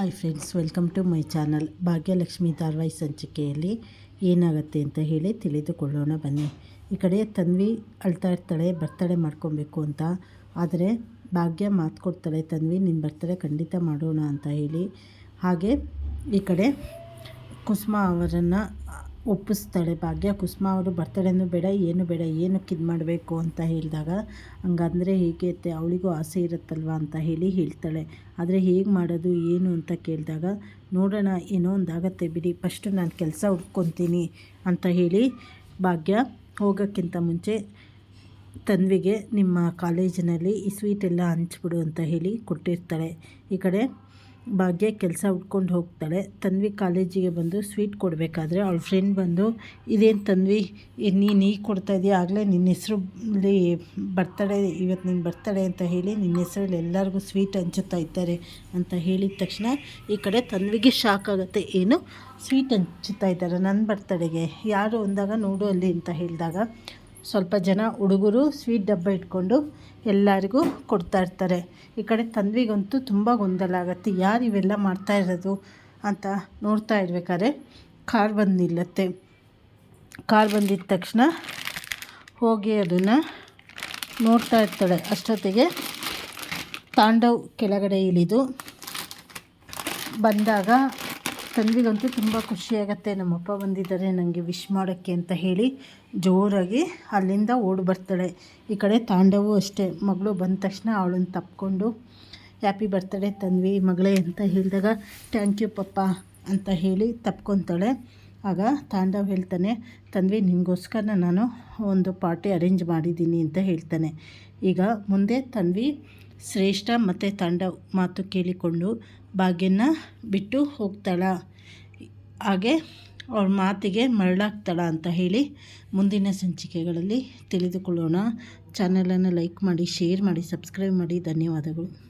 Hi friends welcome to my channel Bhagyalakshmi ಧಾರವಾಹಿ ಸಂಚಿಕೆಯಲ್ಲಿ ಏನಾಗುತ್ತೆ ಅಂತ ಹೇಳಿ ತಿಳಿದುಕೊಳ್ಳೋಣ, ಬನ್ನಿ. ಈ ಕಡೆ ತನ್ವಿ ಅಳ್ತಾ ಇರ್ತಾಳೆ, ಬರ್ತಡೇ ಮಾಡ್ಕೊಬೇಕು ಅಂತ. ಆದರೆ ಭಾಗ್ಯ ಮಾತು ಕೊಡ್ತಾಳೆ ತನ್ವಿ ನಿನ್ನ ಬರ್ತಡೇ ಖಂಡಿತ ಮಾಡೋಣ ಅಂತ ಹೇಳಿ. ಹಾಗೆ ಈ ಕಡೆ ಕುಸುಮ ಅವರನ್ನು ಒಪ್ಪಿಸ್ತಾಳೆ ಭಾಗ್ಯ, ಕುಸುಮ ಅವರು ಬರ್ತಡೇನೂ ಬೇಡ, ಏನು ಬೇಡ, ಏನಕ್ಕೆ ಇದು ಮಾಡಬೇಕು ಅಂತ ಹೇಳಿದಾಗ, ಹಂಗಂದರೆ ಹೇಗೆ ಅವಳಿಗೂ ಆಸೆ ಇರುತ್ತಲ್ವ ಅಂತ ಹೇಳಿ ಹೇಳ್ತಾಳೆ. ಆದರೆ ಹೇಗೆ ಮಾಡೋದು, ಏನು ಅಂತ ಕೇಳಿದಾಗ, ನೋಡೋಣ, ಏನೋ ಒಂದಾಗತ್ತೆ ಬಿಡಿ ಫಸ್ಟು ನಾನು ಕೆಲಸ ಹುಡ್ಕೊತೀನಿ ಅಂತ ಹೇಳಿ ಭಾಗ್ಯ ಹೋಗೋಕ್ಕಿಂತ ಮುಂಚೆ ತನ್ವಿಗೆ ನಿಮ್ಮ ಕಾಲೇಜಿನಲ್ಲಿ ಈ ಸ್ವೀಟ್ ಎಲ್ಲ ಹಂಚ್ಬಿಡು ಅಂತ ಹೇಳಿ ಕೊಟ್ಟಿರ್ತಾಳೆ. ಈ ಕಡೆ ಭಾಗ್ಯ ಕೆಲಸ ಉಟ್ಕೊಂಡು ಹೋಗ್ತಾಳೆ. ತನ್ವಿ ಕಾಲೇಜಿಗೆ ಬಂದು ಸ್ವೀಟ್ ಕೊಡಬೇಕಾದ್ರೆ ಅವಳ ಫ್ರೆಂಡ್ ಬಂದು, ಇದೇನು ತನ್ವಿ ನೀನು ಈಗ ಕೊಡ್ತಾ ಇದೆಯಾ? ಆಗಲೇ ನಿನ್ನ ಹೆಸರಲ್ಲಿ ಬರ್ತಡೇ, ಇವತ್ತು ನಿನ್ನ ಬರ್ತಡೇ ಅಂತ ಹೇಳಿ ನಿನ್ನ ಹೆಸರಲ್ಲಿ ಎಲ್ಲರಿಗೂ ಸ್ವೀಟ್ ಹಂಚುತ್ತಾ ಇದ್ದಾರೆ ಅಂತ ಹೇಳಿದ ತಕ್ಷಣ ಈ ಕಡೆ ತನ್ವಿಗೆ ಶಾಕ್ ಆಗುತ್ತೆ. ಏನು? ಸ್ವೀಟ್ ಹಂಚುತ್ತಾ ಇದ್ದಾರೆ ನನ್ನ ಬರ್ತಡೆಗೆ? ಯಾರು ಅಂದಾಗ ನೋಡು ಅಲ್ಲಿ ಅಂತ ಹೇಳಿದಾಗ ಸ್ವಲ್ಪ ಜನ ಹುಡುಗರು ಸ್ವೀಟ್ ಡಬ್ಬ ಇಟ್ಕೊಂಡು ಎಲ್ಲರಿಗೂ ಕೊಡ್ತಾ ಇರ್ತಾರೆ. ಈ ಕಡೆ ತಂದ್ವಿಗಂತೂ ತುಂಬ ಗೊಂದಲ ಆಗುತ್ತೆ. ಯಾರು ಇವೆಲ್ಲ ಮಾಡ್ತಾ ಇರೋದು ಅಂತ ನೋಡ್ತಾ ಇರ್ಬೇಕಾದ್ರೆ ಕಾರ್ ಬಂದು ನಿಲ್ಲತ್ತೆ ಕಾರ್ ಬಂದಿದ್ದ ತಕ್ಷಣ ಹೋಗಿ ಅದನ್ನು ನೋಡ್ತಾ ಇರ್ತಾಳೆ. ಅಷ್ಟೊತ್ತಿಗೆ ತಾಂಡವ್ ಕೆಳಗಡೆ ಇಳಿದು ಬಂದಾಗ ತನ್ವಿಗಂತೂ ತುಂಬ ಖುಷಿಯಾಗತ್ತೆ. ನಮ್ಮಪ್ಪ ಬಂದಿದ್ದಾರೆ ನನಗೆ ವಿಶ್ ಮಾಡೋಕ್ಕೆ ಅಂತ ಹೇಳಿ ಜೋರಾಗಿ ಅಲ್ಲಿಂದ ಓಡಿ ಬರ್ತಾಳೆ. ಈ ಕಡೆ ತಾಂಡವು ಅಷ್ಟೇ. ಮಗಳು ಬಂದ ತಕ್ಷಣ ಅವಳನ್ನು ತಪ್ಪಿಕೊಂಡು ಹ್ಯಾಪಿ ಬರ್ತಾಳೆ ತನ್ವಿ ಮಗಳೇ ಅಂತ ಹೇಳಿದಾಗ ಥ್ಯಾಂಕ್ ಯು ಪಪ್ಪ ಅಂತ ಹೇಳಿ ತಪ್ಕೊತಾಳೆ. ಆಗ ತಾಂಡವ್ ಹೇಳ್ತಾನೆ ತನ್ವಿ ನಿಮಗೋಸ್ಕರ ನಾನು ಒಂದು ಪಾರ್ಟಿ ಅರೇಂಜ್ ಮಾಡಿದ್ದೀನಿ ಅಂತ ಹೇಳ್ತಾನೆ. ಈಗ ಮುಂದೆ ತನ್ವಿ ಶ್ರೇಷ್ಠ ಮತ್ತು ತಾಂಡವ್ ಮಾತು ಕೇಳಿಕೊಂಡು ಭಾಗ್ಯನ ಬಿಟ್ಟು ಹೋಗ್ತಾಳ. ಹಾಗೆ ಅವ್ರ ಮಾತಿಗೆ ಮರಳಾಗ್ತಾಳ ಅಂತ ಹೇಳಿ ಮುಂದಿನ ಸಂಚಿಕೆಗಳಲ್ಲಿ ತಿಳಿದುಕೊಳ್ಳೋಣ. ಚಾನಲನ್ನು ಲೈಕ್ ಮಾಡಿ, ಶೇರ್ ಮಾಡಿ, ಸಬ್ಸ್ಕ್ರೈಬ್ ಮಾಡಿ. ಧನ್ಯವಾದಗಳು.